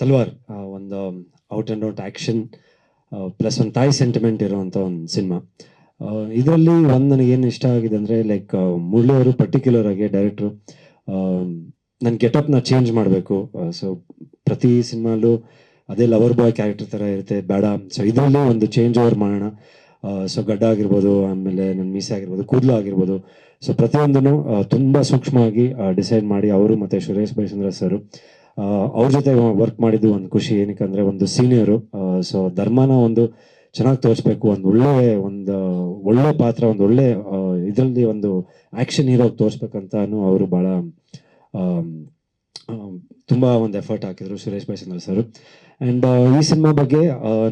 ತಲ್ವಾರ್ ಒಂದು out and out action plus ಒಂದು ತಾಯಿ ಸೆಂಟಿಮೆಂಟ್ ಇರುವಂಥ ಒಂದು ಸಿನಿಮಾ ಇದರಲ್ಲಿ ಒಂದು ಏನು ಇಷ್ಟ ಆಗಿದೆ ಅಂದರೆ ಲೈಕ್ ಮುರಳಿ ಅವರು ಪರ್ಟಿಕ್ಯುಲರ್ ಆಗಿ ಡೈರೆಕ್ಟ್ರು ನನ್ನ ಗೆಟಪ್ನ ಚೇಂಜ್ ಮಾಡಬೇಕು. ಸೊ ಪ್ರತಿ ಸಿನಿಮಾಲು ಅದೇ ಲವರ್ ಬಾಯ್ ಕ್ಯಾರೆಕ್ಟರ್ ಥರ ಇರುತ್ತೆ, ಬೇಡ. ಸೊ ಇದರಲ್ಲಿ ಒಂದು ಚೇಂಜ್ ಓವರ್ ಮಾಡೋಣ. ಸೊ ಗಡ್ಡ ಆಗಿರ್ಬೋದು, ಆಮೇಲೆ ನನ್ನ ಮೀಸೆ ಆಗಿರ್ಬೋದು, ಕೂದಲು ಆಗಿರ್ಬೋದು. ಸೊ ಪ್ರತಿಯೊಂದನ್ನು ತುಂಬ ಸೂಕ್ಷ್ಮವಾಗಿ ಡಿಸೈಡ್ ಮಾಡಿ ಅವರು ಮತ್ತು ಸುರೇಶ್ ಬೈಸಂದ್ರ ಸರ್ ಅವ್ರ ಜೊತೆ ವರ್ಕ್ ಮಾಡಿದ್ದು ಒಂದು ಖುಷಿ, ಏನಕ್ಕಂದ್ರೆ ಒಂದು ಸೀನಿಯರು ಸೊ ಧರ್ಮನ ಒಂದು ಚೆನ್ನಾಗಿ ತೋರಿಸ್ಬೇಕು, ಒಂದು ಒಳ್ಳೆ ಒಂದು ಒಳ್ಳೆ ಪಾತ್ರ, ಒಂದು ಒಳ್ಳೆ ಇದರಲ್ಲಿ ಒಂದು ಆಕ್ಷನ್ ಹೀರೋ ತೋರಿಸ್ಬೇಕಂತಾನು ಅವರು ಭಾಳ ತುಂಬ ಒಂದು ಎಫರ್ಟ್ ಹಾಕಿದ್ರು ಸುರೇಶ್ ಬೈಸಂದ್ರ ಸರ್ ಆ್ಯಂಡ್ ಈ ಸಿನಿಮಾ ಬಗ್ಗೆ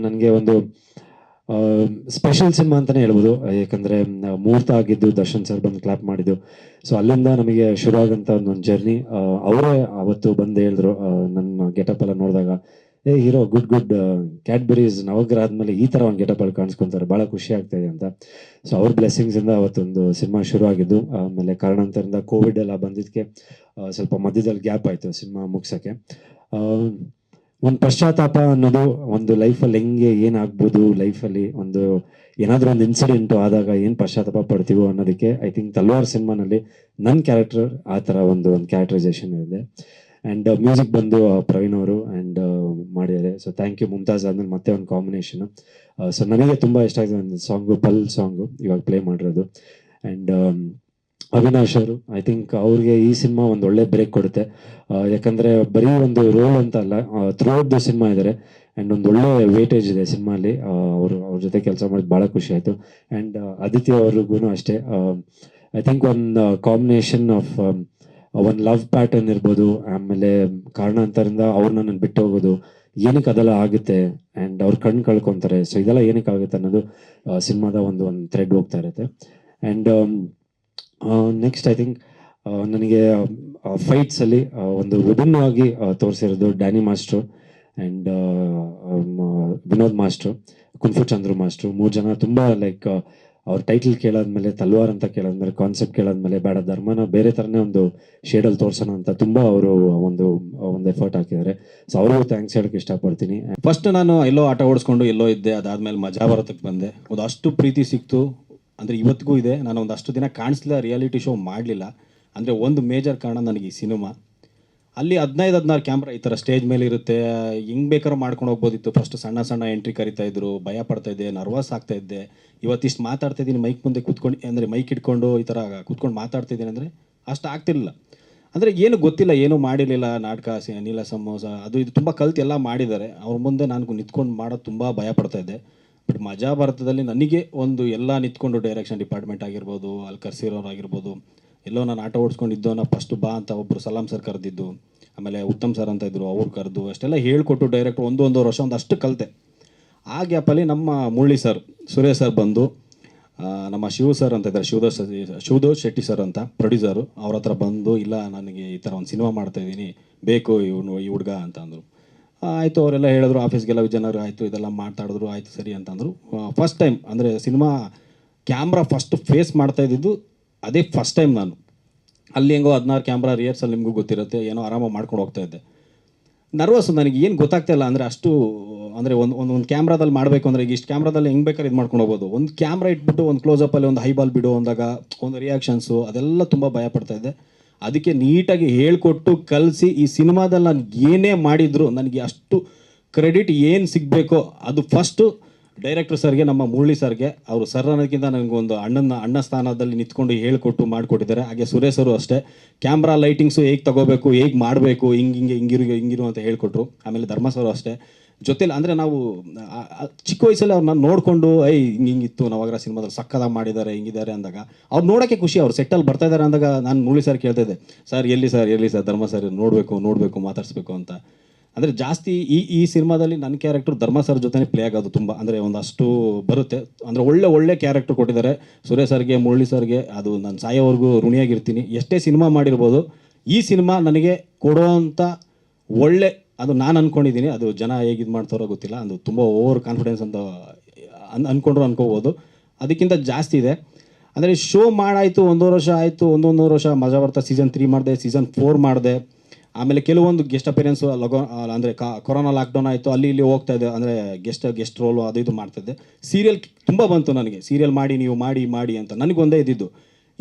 ನನಗೆ ಒಂದು ಸ್ಪೆಷಲ್ ಸಿನಿಮಾ ಅಂತಲೇ ಹೇಳ್ಬೋದು. ಯಾಕಂದ್ರೆ ಮುಹೂರ್ತ ಆಗಿದ್ದು ದರ್ಶನ್ ಸರ್ ಬಂದು ಕ್ಲಾಪ್ ಮಾಡಿದ್ದು. ಸೊ ಅಲ್ಲಿಂದ ನಮಗೆ ಶುರು ಆಗಂತ ಒಂದು ಜರ್ನಿ ಅವರೇ ಅವತ್ತು ಬಂದು ಹೇಳಿದ್ರು ನನ್ನ ಗೆಟಪ್ ಎಲ್ಲ ನೋಡಿದಾಗ, ಏ ಹೀರೋ ಗುಡ್ ಗುಡ್ ಕ್ಯಾಡ್ಬರೀಸ್ ನವಗ್ರಹ ಆದ್ಮೇಲೆ ಈ ಥರ ಒಂದು ಗೆಟಪ್ ಅಲ್ಲಿ ಕಾಣಿಸ್ಕೊಂತಾರೆ. ಭಾಳ ಖುಷಿ ಆಗ್ತಾ ಇದೆ ಅಂತ. ಸೊ ಅವ್ರ ಬ್ಲೆಸ್ಸಿಂಗ್ಸಿಂದ ಅವತ್ತೊಂದು ಸಿನಿಮಾ ಶುರು ಆಗಿದ್ದು ಆಮೇಲೆ ಕಾರಣಾಂತರದಿಂದ ಕೋವಿಡ್ ಎಲ್ಲ ಬಂದಿದ್ದಕ್ಕೆ ಸ್ವಲ್ಪ ಮಧ್ಯದಲ್ಲಿ ಗ್ಯಾಪ್ ಆಯಿತು ಸಿನಿಮಾ ಮುಗ್ಸೋಕ್ಕೆ. ಒಂದು ಪಶ್ಚಾತ್ತಾಪ ಅನ್ನೋದು ಒಂದು ಲೈಫಲ್ಲಿ ಹೆಂಗೆ ಏನಾಗ್ಬೋದು? ಲೈಫಲ್ಲಿ ಒಂದು ಏನಾದರೂ ಒಂದು ಇನ್ಸಿಡೆಂಟು ಆದಾಗ ಏನು ಪಶ್ಚಾತ್ತಾಪ ಪಡ್ತೀವೋ ಅನ್ನೋದಕ್ಕೆ ಐ ಥಿಂಕ್ ತಲ್ವಾರ್ ಸಿನಿಮಾನಲ್ಲಿ ನನ್ನ ಕ್ಯಾರೆಕ್ಟರ್ ಆ ಥರ ಒಂದು ಒಂದು ಕ್ಯಾರೆಕ್ಟರೈಸೇಷನ್ ಇದೆ. ಆ್ಯಂಡ್ ಮ್ಯೂಸಿಕ್ ಬಂದು ಪ್ರವೀಣ್ ಅವರು ಆ್ಯಂಡ್ ಮಾಡಿದ್ದಾರೆ. ಸೊ ಥ್ಯಾಂಕ್ ಯು ಮುಮ್ತಾಜ್ ಆದ್ಮೇಲೆ ಮತ್ತೆ ಒಂದು ಕಾಂಬಿನೇಷನು ಸೊ ನನಗೆ ತುಂಬ ಇಷ್ಟ ಆಗಿದೆ ಒಂದು ಸಾಂಗು ಪಲ್ ಸಾಂಗು ಇವಾಗ ಪ್ಲೇ ಮಾಡಿರೋದು. ಆ್ಯಂಡ್ ಅವಿನಾಶ್ ಅವರು ಐ ಥಿಂಕ್ ಅವ್ರಿಗೆ ಈ ಸಿನಿಮಾ ಒಂದು ಒಳ್ಳೆ ಬ್ರೇಕ್ ಕೊಡುತ್ತೆ. ಯಾಕಂದ್ರೆ ಬರೀ ಒಂದು ರೋಲ್ ಅಂತ ಅಲ್ಲ ಥ್ರೂ ದ ಸಿನಿಮಾ ಇದ್ದಾರೆ ಆ್ಯಂಡ್ ಒಂದು ಒಳ್ಳೆ ವೇಟೇಜ್ ಇದೆ ಸಿನಿಮಾಲಿ. ಅವರು, ಅವ್ರ ಜೊತೆ ಕೆಲಸ ಮಾಡಿದ್ ಭಾಳ ಖುಷಿ ಆಯಿತು. ಆ್ಯಂಡ್ ಆದಿತ್ಯ ಅವ್ರಿಗೂ ಅಷ್ಟೇ. ಐ ಥಿಂಕ್ ಒಂದು ಕಾಂಬಿನೇಷನ್ ಆಫ್ ಒಂದು ಲವ್ ಪ್ಯಾಟರ್ನ್ ಇರ್ಬೋದು, ಆಮೇಲೆ ಕಾರಣಾಂತರದಿಂದ ಅವ್ರನ್ನ ನನ್ನ ಬಿಟ್ಟು ಹೋಗೋದು, ಏನಕ್ಕೆ ಅದೆಲ್ಲ ಆಗುತ್ತೆ ಆ್ಯಂಡ್ ಅವ್ರ ಕಣ್ಣು ಕಳ್ಕೊತಾರೆ. ಸೊ ಇದೆಲ್ಲ ಏನಕ್ಕೆ ಆಗುತ್ತೆ ಅನ್ನೋದು ಸಿನಿಮಾದ ಒಂದು ಒಂದು ಥ್ರೆಡ್ ಹೋಗ್ತಾ ಇರುತ್ತೆ. ಆ್ಯಂಡ್ ನೆಕ್ಸ್ಟ್ ಐ ಥಿಂಕ್ ನನಗೆ ಫೈಟ್ಸಲ್ಲಿ ಒಂದು ವಿಭಿನ್ನವಾಗಿ ತೋರಿಸಿರೋದು Danny master and Vinod master kung fu Chandru master ಮೂರು ಜನ ತುಂಬ ಲೈಕ್ ಅವ್ರ ಟೈಟಲ್ ಕೇಳಾದ್ಮೇಲೆ, ತಲ್ವಾರ್ ಅಂತ ಕೇಳಾದ್ಮೇಲೆ ಕಾನ್ಸೆಪ್ಟ್ ಕೇಳಾದ್ಮೇಲೆ, ಬೇಡ, ಧರ್ಮನ ಬೇರೆ ಥರನೇ ಒಂದು ಶೇಡಲ್ಲಿ ತೋರ್ಸೋಣ ಅಂತ ತುಂಬ ಅವರು ಒಂದು ಒಂದು ಎಫರ್ಟ್ ಹಾಕಿದ್ದಾರೆ. ಸೊ ಅವ್ರಿಗೂ ಥ್ಯಾಂಕ್ಸ್ ಹೇಳಕ್ಕೆ ಇಷ್ಟಪಡ್ತೀನಿ. ಫಸ್ಟ್ ನಾನು ಎಲ್ಲೋ ಆಟ ಓಡಿಸ್ಕೊಂಡು ಎಲ್ಲೋ ಇದ್ದೆ, ಅದಾದ್ಮೇಲೆ ಮಜಾ ಭಾರತಕ್ಕೆ ಬಂದೆ. ಒಂದು ಅಷ್ಟು ಪ್ರೀತಿ ಸಿಕ್ತು. ಅಂದರೆ ಇವತ್ತಿಗೂ ಇದೆ. ನಾನು ಒಂದು ಅಷ್ಟು ದಿನ ಕಾಣಿಸ್ಲಿಲ್ಲ ರಿಯಾಲಿಟಿ ಶೋ ಮಾಡಲಿಲ್ಲ. ಅಂದರೆ ಒಂದು ಮೇಜರ್ ಕಾರಣ ನನಗೆ ಈ ಸಿನಿಮಾ ಅಲ್ಲಿ ಹದಿನೈದು, ಹದಿನಾರು ಕ್ಯಾಮ್ರಾ ಈ ಥರ ಸ್ಟೇಜ್ ಮೇಲೆ ಇರುತ್ತೆ. ಹೆಂಗ್ ಬೇಕಾದ್ರೂ ಮಾಡ್ಕೊಂಡು ಹೋಗ್ಬೋದಿತ್ತು. ಫಸ್ಟ್ ಸಣ್ಣ ಸಣ್ಣ ಎಂಟ್ರಿ ಕರಿತಾ ಇದ್ರು. ಭಯ ಪಡ್ತಾ ಇದ್ದೆ ನರ್ವಸ್ ಆಗ್ತಾ ಇದ್ದೆ. ಇವತ್ತಿಷ್ಟು ಮಾತಾಡ್ತಾ ಇದ್ದೀನಿ ಮೈಕ್ ಮುಂದೆ ಕೂತ್ಕೊಂಡು, ಅಂದರೆ ಮೈಕ್ ಇಟ್ಕೊಂಡು ಈ ಥರ ಕೂತ್ಕೊಂಡು ಮಾತಾಡ್ತಾ ಇದ್ದೀನಿ ಅಂದರೆ ಅಷ್ಟು ಆಗ್ತಿರಲಿಲ್ಲ. ಅಂದರೆ ಏನು ಗೊತ್ತಿಲ್ಲ, ಏನೂ ಮಾಡಿರಲಿಲ್ಲ ನಾಟಕ ನೀಲ ಸಮೋಸ, ಅದು ಇದು ತುಂಬ ಕಲ್ತು ಎಲ್ಲ ಮಾಡಿದ್ದಾರೆ. ಅವ್ರ ಮುಂದೆ ನಾನು ನಿಂತ್ಕೊಂಡು ಮಾಡೋದು ತುಂಬ ಭಯ ಪಡ್ತಾ ಇದ್ದೆ. ಬಟ್ ಮಜಾ ಭಾರತದಲ್ಲಿ ನನಗೆ ಒಂದು ಎಲ್ಲ ನಿಂತ್ಕೊಂಡು ಡೈರೆಕ್ಷನ್ ಡಿಪಾರ್ಟ್ಮೆಂಟ್ ಆಗಿರ್ಬೋದು, ಅಲ್ಲಿ ಕರ್ಸಿರೋರು ಆಗಿರ್ಬೋದು, ಎಲ್ಲೋ ನಾನು ಆಟ ಓಡಿಸ್ಕೊಂಡಿದ್ದೋನ ನಾ ಫಸ್ಟ್ ಬಾ ಅಂತ ಒಬ್ಬರು ಸಲಾಂ ಸರ್ ಕರೆದಿದ್ದು, ಆಮೇಲೆ ಉತ್ತಮ್ ಸರ್ ಅಂತ ಇದ್ದರು ಅವ್ರು ಕರೆದು, ಅಷ್ಟೆಲ್ಲ ಹೇಳ್ಕೊಟ್ಟು ಡೈರೆಕ್ಟ್ ಒಂದು ಒಂದೂವರೆ ವರ್ಷ ಒಂದು ಅಷ್ಟು ಕಲಿತೆ. ಆ ಗ್ಯಾಪಲ್ಲಿ ನಮ್ಮ ಮುರಳಿ ಸರ್ ಸುರೇಶ್ ಸರ್ ಬಂದು ನಮ್ಮ ಶಿವ ಸರ್ ಅಂತ ಇದ್ದಾರೆ ಶಿವದೋಷ್ ಶಿವದೋಷ್ ಶೆಟ್ಟಿ ಸರ್ ಅಂತ ಪ್ರೊಡ್ಯೂಸರು ಅವ್ರ ಹತ್ರ ಬಂದು, ಇಲ್ಲ, ನನಗೆ ಈ ಥರ ಒಂದು ಸಿನಿಮಾ ಮಾಡ್ತಾ ಇದ್ದೀನಿ, ಬೇಕು ಇವನು ಈ ಹುಡುಗ ಅಂತ ಅಂದರು. ಆಯಿತು, ಅವರೆಲ್ಲ ಹೇಳಿದ್ರು ಆಫೀಸ್ಗೆಲ್ಲ ಜನರು ಆಯಿತು, ಇದೆಲ್ಲ ಮಾತಾಡಿದ್ರು, ಆಯಿತು ಸರಿ ಅಂತಂದರು. ಫಸ್ಟ್ ಟೈಮ್ ಅಂದರೆ ಸಿನಿಮಾ ಕ್ಯಾಮ್ರಾ ಫಸ್ಟ್ ಫೇಸ್ ಮಾಡ್ತಾ ಇದ್ದಿದ್ದು ಅದೇ ಫಸ್ಟ್ ಟೈಮ್ ನಾನು. ಅಲ್ಲಿ ಹೆಂಗೋ ಹದಿನಾರು ಕ್ಯಾಮ್ರಾ ರಿಯರ್ಸಲ್ಲಿ ನಿಮಗೂ ಗೊತ್ತಿರುತ್ತೆ, ಏನೋ ಆರಾಮಾಗಿ ಮಾಡ್ಕೊಂಡು ಹೋಗ್ತಾ ಇದ್ದೆ. ನರ್ವಸ್ ನನಗೆ ಏನು ಗೊತ್ತಾಗ್ತಾ ಇಲ್ಲ, ಅಂದರೆ ಅಷ್ಟು, ಅಂದರೆ ಒಂದು ಒಂದು ಒಂದು ಕ್ಯಾಮ್ರಾದಲ್ಲಿ ಮಾಡಬೇಕು ಅಂದರೆ ಈಗ ಇಷ್ಟು ಕ್ಯಾಮ್ರಾದಲ್ಲಿ ಹೆಂಗೆ ಬೇಕಾದ್ರೆ ಇದು ಮಾಡ್ಕೊಂಡು ಹೋಗ್ಬೋದು. ಒಂದು ಕ್ಯಾಮ್ರಾ ಇಟ್ಬಿಟ್ಟು, ಒಂದು ಕ್ಲೋಸಪ್ಪಲ್ಲಿ ಒಂದು ಹೈ ಬಾಲ್ ಬಿಡು ಅಂದಾಗ, ಒಂದು ರಿಯಾಕ್ಷನ್ಸು ಅದೆಲ್ಲ ತುಂಬ ಭಯ ಪಡ್ತಾ ಇದ್ದೆ. ಅದಕ್ಕೆ ನೀಟಾಗಿ ಹೇಳ್ಕೊಟ್ಟು ಕಲಿಸಿ ಈ ಸಿನಿಮಾದಲ್ಲಿ ನಾನು ಏನೇ ಮಾಡಿದ್ರು ನನಗೆ ಅಷ್ಟು ಕ್ರೆಡಿಟ್ ಏನು ಸಿಗಬೇಕೋ ಅದು ಫಸ್ಟು ಡೈರೆಕ್ಟರ್ ಸರ್ಗೆ, ನಮ್ಮ ಮುರಳಿ ಸರ್ಗೆ, ಅವರು ಸರ್ ಅನ್ನೋದಕ್ಕಿಂತ ನನಗೆ ಒಂದು ಅಣ್ಣನ ಅಣ್ಣ ಸ್ಥಾನದಲ್ಲಿ ನಿಂತ್ಕೊಂಡು ಹೇಳ್ಕೊಟ್ಟು ಮಾಡಿಕೊಟ್ಟಿದ್ದಾರೆ. ಹಾಗೆ ಸುರೇಶ್ ಅವರು ಅಷ್ಟೇ. ಕ್ಯಾಮ್ರಾ ಲೈಟಿಂಗ್ಸು ಹೇಗೆ ತಗೋಬೇಕು, ಹೇಗೆ ಮಾಡಬೇಕು, ಹಿಂಗೆ ಹಿಂಗೆ, ಹಿಂಗಿರು ಹಿಂಗಿರು ಅಂತ ಹೇಳ್ಕೊಟ್ರು. ಆಮೇಲೆ ಧರ್ಮ ಸರ್ ಅಷ್ಟೇ. ಜೊತೆಲಿ ಅಂದರೆ ನಾವು ಚಿಕ್ಕ ವಯಸ್ಸಲ್ಲಿ ಅವ್ರನ್ನ ನೋಡಿಕೊಂಡು ಐ ಹಿಂಗೆ ಹಿಂಗಿತ್ತು ನವಾಗರ ಸಿನಿಮಾದಲ್ಲಿ ಸಕ್ಕದಾಗಿ ಮಾಡಿದ್ದಾರೆ, ಹಿಂಗಿದ್ದಾರೆ ಅಂದಾಗ, ಅವ್ರು ನೋಡೋಕ್ಕೆ ಖುಷಿ, ಅವ್ರು ಸೆಟ್ಟಲ್ಲಿ ಬರ್ತಾ ಇದ್ದಾರೆ ಅಂದಾಗ ನಾನು ಮುರಳಿ ಸರ್ ಕೇಳ್ತಾ ಇದ್ದೆ, ಸರ್, ಎಲ್ಲಿ ಸರ್ ಎಲ್ಲಿ ಸರ್, ಧರ್ಮ ಸರ್, ನೋಡಬೇಕು ನೋಡಬೇಕು, ಮಾತಾಡಿಸ್ಬೇಕು ಅಂತ. ಅಂದರೆ ಜಾಸ್ತಿ ಈ ಈ ಸಿನಿಮಾದಲ್ಲಿ ನನ್ನ ಕ್ಯಾರೆಕ್ಟರ್ ಧರ್ಮ ಸರ್ ಜೊತೆ ಪ್ಲೇ ಆಗೋದು ತುಂಬ, ಅಂದರೆ ಒಂದಷ್ಟು ಬರುತ್ತೆ. ಅಂದರೆ ಒಳ್ಳೆ ಒಳ್ಳೆ ಕ್ಯಾರೆಕ್ಟರ್ ಕೊಟ್ಟಿದ್ದಾರೆ. ಸುರೇಶ್ ಸರ್ಗೆ, ಮುರಳಿ ಸರ್ಗೆ, ಅದು ನಾನು ಸಾಯೋವರೆಗೂ ಋಣಿಯಾಗಿರ್ತೀನಿ. ಎಷ್ಟೇ ಸಿನಿಮಾ ಮಾಡಿರ್ಬೋದು, ಈ ಸಿನಿಮಾ ನನಗೆ ಕೊಡೋವಂಥ ಒಳ್ಳೆ ಅದು ನಾನು ಅಂದ್ಕೊಂಡಿದ್ದೀನಿ ಅದು ಜನ ಹೇಗೆ ಇದು ಮಾಡ್ತಾರೋ ಗೊತ್ತಿಲ್ಲ, ಅದು ತುಂಬ ಓವರ್ ಕಾನ್ಫಿಡೆನ್ಸ್ ಅಂತ ಅನ್ ಅಂದ್ಕೊಂಡ್ರು ಅನ್ಕೋಬೋದು. ಅದಕ್ಕಿಂತ ಜಾಸ್ತಿ ಇದೆ. ಅಂದರೆ ಶೋ ಮಾಡಾಯಿತು, ಒಂದೂವರೆ ವರ್ಷ ಆಯಿತು, ಒಂದೊಂದೂವರೆ ವರ್ಷ ಮಜಾ ಬರ್ತಾ ಸೀಸನ್ ತ್ರೀ ಮಾಡಿದೆ ಸೀಸನ್ ಫೋರ್ ಮಾಡಿದೆ. ಆಮೇಲೆ ಕೆಲವೊಂದು ಗೆಸ್ಟ್ ಅಪಿಯರೆನ್ಸು ಲಗೋ ಅಂದರೆ ಕೊರೋನಾ ಲಾಕ್ಡೌನ್ ಆಯಿತು, ಅಲ್ಲಿ ಇಲ್ಲಿ ಹೋಗ್ತಾ ಇದೆ ಅಂದರೆ ಗೆಸ್ಟ್ ಗೆಸ್ಟ್ ರೋಲು ಅದು ಇದು ಮಾಡ್ತಿದ್ದೆ ಸೀರಿಯಲ್ ತುಂಬ ಬಂತು ನನಗೆ. ಸೀರಿಯಲ್ ಮಾಡಿ, ನೀವು ಮಾಡಿ ಮಾಡಿ ಅಂತ. ನನಗೊಂದೇ ಇದ್ದಿದ್ದು.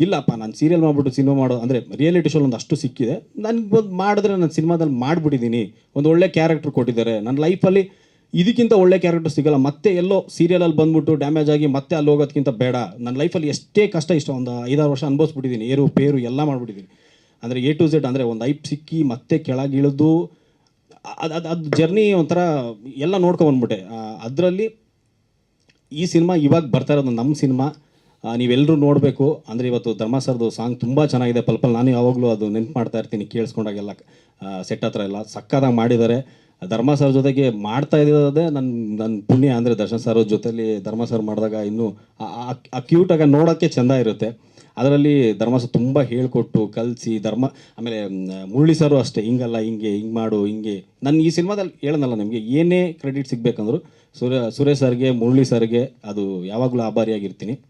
ಇಲ್ಲಪ್ಪ, ನಾನು ಸೀರಿಯಲ್ ಮಾಡಿಬಿಟ್ಟು ಸಿನಿಮಾ ಮಾಡೋ ಅಂದರೆ ರಿಯಾಲಿಟಿ ಶೋ ಒಂದು ಅಷ್ಟು ಸಿಕ್ಕಿದೆ. ನನಗೆ ಒಂದು ಮಾಡಿದ್ರೆ ನಾನು ಸಿನಿಮಾದಲ್ಲಿ ಮಾಡಿಬಿಟ್ಟಿದ್ದೀನಿ ಒಂದು ಒಳ್ಳೆ ಕ್ಯಾರೆಕ್ಟರ್ ಕೊಟ್ಟಿದ್ದಾರೆ. ನನ್ನ ಲೈಫಲ್ಲಿ ಇದಕ್ಕಿಂತ ಒಳ್ಳೆ ಕ್ಯಾರೆಕ್ಟರ್ ಸಿಗಲ್ಲ. ಮತ್ತೆ ಎಲ್ಲೋ ಸೀರಿಯಲಲ್ಲಿ ಬಂದ್ಬಿಟ್ಟು ಡ್ಯಾಮೇಜ್ ಆಗಿ ಮತ್ತೆ ಅಲ್ಲಿ ಹೋಗೋದಕ್ಕಿಂತ ಬೇಡ. ನನ್ನ ಲೈಫಲ್ಲಿ ಎಷ್ಟೇ ಕಷ್ಟ ಇಷ್ಟ ಒಂದು ಐದಾರು ವರ್ಷ ಅನುಭವಿಸ್ಬಿಟ್ಟಿದ್ದೀನಿ ಏರು ಪೇರು ಎಲ್ಲ ಮಾಡಿಬಿಟ್ಟಿದ್ದೀನಿ ಅಂದರೆ ಎ ಟು ಝೆಡ್ ಅಂದರೆ ಒಂದು ಐಪ್ ಸಿಕ್ಕಿ ಮತ್ತೆ ಕೆಳಗಿಳಿದು ಅದು ಅದು ಅದು ಜರ್ನಿ ಒಂಥರ ಎಲ್ಲ ನೋಡ್ಕೊಂಬಂದ್ಬಿಟ್ಟೆ ಅದರಲ್ಲಿ ಈ ಸಿನಿಮಾ ಇವಾಗ ಬರ್ತಾ ಇರೋದು ನಮ್ಮ ಸಿನಿಮಾ ನೀವೆಲ್ಲರೂ ನೋಡಬೇಕು. ಅಂದರೆ ಇವತ್ತು ಧರ್ಮ ಸರ್ದು ಸಾಂಗ್ ತುಂಬ ಚೆನ್ನಾಗಿದೆ. ಪಲ್ಪಲ್ ನಾನು ಯಾವಾಗಲೂ ಅದು ನೆನ್ಪು ಮಾಡ್ತಾ ಇರ್ತೀನಿ, ಕೇಳಿಸ್ಕೊಂಡಾಗೆಲ್ಲ ಸೆಟ್ ಹತ್ರ ಎಲ್ಲ ಸಕ್ಕದಾಗಿ ಮಾಡಿದ್ದಾರೆ. ಧರ್ಮ ಸರ್ ಜೊತೆಗೆ ಮಾಡ್ತಾ ಇರೋದೇ ನನ್ನ ನನ್ನ ಪುಣ್ಯ. ಅಂದರೆ ದರ್ಶನ್ ಸರ್ ಜೊತೆಲಿ ಧರ್ಮ ಸರ್ ಮಾಡಿದಾಗ ಇನ್ನೂ ಆ- ಕ್ಯೂಟಾಗ ನೋಡೋಕ್ಕೆ ಚೆಂದ ಇರುತ್ತೆ. ಅದರಲ್ಲಿ ಧರ್ಮ ಸರ್ ತುಂಬ ಹೇಳ್ಕೊಟ್ಟು ಕಲಿಸಿ, ಧರ್ಮ, ಆಮೇಲೆ ಮುರಳಿ ಸರು ಅಷ್ಟೇ, ಹಿಂಗಲ್ಲ, ಹಿಂಗೆ ಹಿಂಗೆ ಮಾಡು, ಹಿಂಗೆ. ನಾನು ಈ ಸಿನಿಮಾದಲ್ಲಿ ಹೇಳನಲ್ಲ ನಿಮಗೆ, ಏನೇ ಕ್ರೆಡಿಟ್ ಸಿಗಬೇಕಂದ್ರು, ಸುರೇ, ಸುರೇಶ್ ಸರ್ಗೆ, ಮುರಳಿ ಸರ್ಗೆ ಅದು ಯಾವಾಗಲೂ ಆಭಾರಿಯಾಗಿರ್ತೀನಿ.